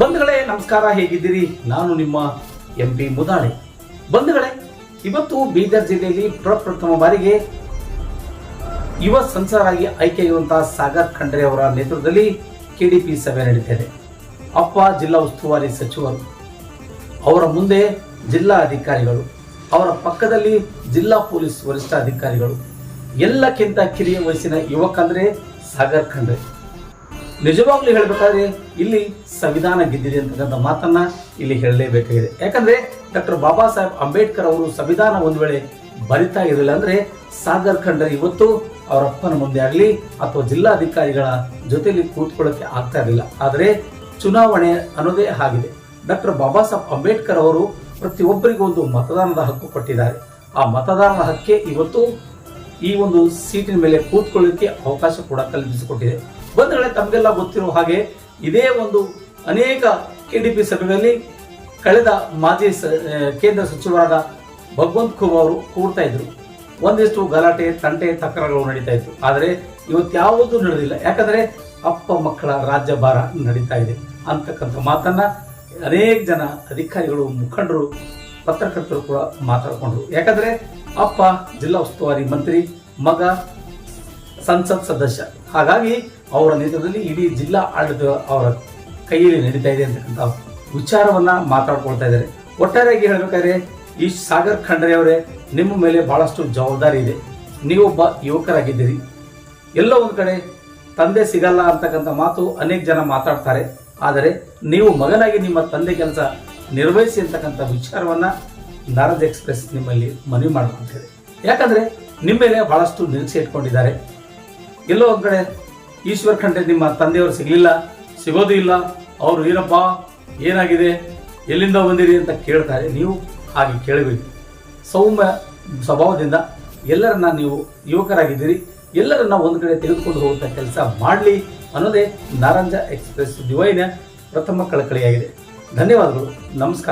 ಬಂಧುಗಳೇ, ನಮಸ್ಕಾರ, ಹೇಗಿದ್ದೀರಿ? ನಾನು ನಿಮ್ಮ ಎಂ ಪಿ ಮುದಾಳೆ. ಬಂಧುಗಳೇ, ಇವತ್ತು ಬೀದರ್ ಜಿಲ್ಲೆಯಲ್ಲಿ ಪ್ರಪ್ರಥಮ ಬಾರಿಗೆ ಯುವ ಸಂಸದರಾಗಿ ಆಯ್ಕೆಯಾಗಿರುವಂತಹ ಸಾಗರ್ ಖಂಡ್ರೆ ಅವರ ನೇತೃತ್ವದಲ್ಲಿ ಕೆಡಿಪಿ ಸಭೆ ನಡೀತಿದೆ. ಅಪ್ಪ ಜಿಲ್ಲಾ ಉಸ್ತುವಾರಿ ಸಚಿವರು, ಅವರ ಮುಂದೆ ಜಿಲ್ಲಾ ಅಧಿಕಾರಿಗಳು, ಅವರ ಪಕ್ಕದಲ್ಲಿ ಜಿಲ್ಲಾ ಪೊಲೀಸ್ ವರಿಷ್ಠಾಧಿಕಾರಿಗಳು, ಎಲ್ಲಕ್ಕಿಂತ ಕಿರಿಯ ವಯಸ್ಸಿನ ಯುವಕ ಅಂದ್ರೆ ಸಾಗರ್ ಖಂಡ್ರೆ. ನಿಜವಾಗ್ಲೂ ಹೇಳಬೇಕಾದ್ರೆ ಇಲ್ಲಿ ಸಂವಿಧಾನ ಗೆದ್ದಿದೆ ಅಂತಕ್ಕಂಥ ಮಾತನ್ನ ಇಲ್ಲಿ ಹೇಳಲೇಬೇಕಾಗಿದೆ. ಯಾಕಂದ್ರೆ ಡಾಕ್ಟರ್ ಬಾಬಾ ಸಾಹೇಬ್ ಅಂಬೇಡ್ಕರ್ ಅವರು ಸಂವಿಧಾನ ಒಂದು ವೇಳೆ ಬರಿತಾ ಇರಲಿಲ್ಲ ಅಂದ್ರೆ ಸಾಗರ್ ಖಂಡರ್ ಇವತ್ತು ಅವರ ಅಪ್ಪನ ಮುಂದೆ ಆಗಲಿ ಅಥವಾ ಜಿಲ್ಲಾಧಿಕಾರಿಗಳ ಜೊತೆಯಲ್ಲಿ ಕೂತ್ಕೊಳ್ಳೋಕೆ ಆಗ್ತಾ ಇರಲಿಲ್ಲ. ಆದರೆ ಚುನಾವಣೆ ಅನ್ನೋದೇ ಆಗಿದೆ. ಡಾಕ್ಟರ್ ಬಾಬಾ ಸಾಹೇಬ್ ಅಂಬೇಡ್ಕರ್ ಅವರು ಪ್ರತಿಯೊಬ್ಬರಿಗೂ ಒಂದು ಮತದಾನದ ಹಕ್ಕು ಕೊಟ್ಟಿದ್ದಾರೆ. ಆ ಮತದಾನದ ಹಕ್ಕೆ ಇವತ್ತು ಈ ಒಂದು ಸೀಟಿನ ಮೇಲೆ ಕೂತ್ಕೊಳ್ಳಿಕ್ಕೆ ಅವಕಾಶ ಕೂಡ ಕಲ್ಪಿಸಿಕೊಟ್ಟಿದೆ. ಬಂಧುಗಳೇ, ತಮಗೆಲ್ಲ ಗೊತ್ತಿರುವ ಹಾಗೆ ಇದೇ ಒಂದು ಅನೇಕ ಕೆಡಿಪಿ ಸಭೆಗಳಲ್ಲಿ ಕಳೆದ ಮಾಜಿ ಕೇಂದ್ರ ಸಚಿವರಾದ ಭಗವಂತ್ ಖೂಬ್ ಅವರು ಕೂಡ್ತಾ ಇದ್ರು. ಒಂದಿಷ್ಟು ಗಲಾಟೆ, ತಂಟೆ, ತಕರಾರುಗಳು ನಡೀತಾ ಇತ್ತು. ಆದರೆ ಇವತ್ತು ಯಾವುದೂ ನಡೆದಿಲ್ಲ. ಯಾಕಂದ್ರೆ ಅಪ್ಪ ಮಕ್ಕಳ ರಾಜ್ಯಭಾರ ನಡೀತಾ ಇದೆ. ಅಂತಕ್ಕಂಥ ಮಾತನ್ನ ಅನೇಕ ಜನ ಅಧಿಕಾರಿಗಳು, ಮುಖಂಡರು, ಪತ್ರಕರ್ತರು ಕೂಡ ಮಾತಾಡಿಕೊಂಡ್ರು. ಯಾಕಂದ್ರೆ ಅಪ್ಪ ಜಿಲ್ಲಾ ಉಸ್ತುವಾರಿ ಮಂತ್ರಿ, ಮಗ, ಸಂಸತ್ ಸದಸ್ಯ. ಹಾಗಾಗಿ ಅವರ ನೇತೃತ್ವದಲ್ಲಿ ಇಡೀ ಜಿಲ್ಲಾ ಆಡಳಿತ ಅವರ ಕೈಯಲ್ಲಿ ನಡೀತಾ ಇದೆ ಅಂತಕ್ಕಂಥ ವಿಚಾರವನ್ನ ಮಾತಾಡ್ಕೊಳ್ತಾ ಇದ್ದಾರೆ. ಒಟ್ಟಾರೆಯಾಗಿ ಹೇಳಬೇಕಾದ್ರೆ ಈ ಸಾಗರ್ ಖಂಡ್ರೆ ಅವರೇ ನಿಮ್ಮ ಮೇಲೆ ಬಹಳಷ್ಟು ಜವಾಬ್ದಾರಿ ಇದೆ. ನೀವೊಬ್ಬ ಯುವಕರಾಗಿದ್ದೀರಿ. ಎಲ್ಲೋ ಒಂದು ಕಡೆ ತಂದೆ ಸಿಗಲ್ಲ ಅಂತಕ್ಕಂಥ ಮಾತು ಅನೇಕ ಜನ ಮಾತಾಡ್ತಾರೆ. ಆದರೆ ನೀವು ಮಗನಾಗಿ ನಿಮ್ಮ ತಂದೆ ಕೆಲಸ ನಿರ್ವಹಿಸಿ ಅಂತಕ್ಕಂಥ ವಿಚಾರವನ್ನ ನಾರದ್ ಎಕ್ಸ್ಪ್ರೆಸ್ ನಿಮ್ಮಲ್ಲಿ ಮನವಿ ಮಾಡ್ಕೊಳ್ತೇವೆ ಯಾಕಂದ್ರೆ ನಿಮ್ಮ ಮೇಲೆ ಬಹಳಷ್ಟು ನಿರೀಕ್ಷೆ ಇಟ್ಕೊಂಡಿದ್ದಾರೆ. ಎಲ್ಲೋ ಒಂದ್ ಕಡೆ ಈಶ್ವರ್ ಖಂಡೆ ನಿಮ್ಮ ತಂದೆಯವರು ಸಿಗಲಿಲ್ಲ, ಸಿಗೋದು ಇಲ್ಲ, ಅವರು ಏನಪ್ಪ ಏನಾಗಿದೆ, ಎಲ್ಲಿಂದ ಬಂದಿರಿ ಅಂತ ಕೇಳ್ತಾರೆ. ನೀವು ಹಾಗೆ ಕೇಳಬೇಕು. ಸೌಮ್ಯ ಸ್ವಭಾವದಿಂದ ಎಲ್ಲರನ್ನ ನೀವು ಯುವಕರಾಗಿದ್ದೀರಿ. ಎಲ್ಲರನ್ನ ಒಂದು ಕಡೆ ತೆಗೆದುಕೊಂಡು ಹೋಗುವಂತ ಕೆಲಸ ಮಾಡಲಿ ಅನ್ನೋದೇ ನಾರಂಜ ಎಕ್ಸ್ಪ್ರೆಸ್ ಡಿವೈನ ಪ್ರಥಮ ಕಳಕಳಿಯಾಗಿದೆ. ಧನ್ಯವಾದಗಳು. ನಮಸ್ಕಾರ.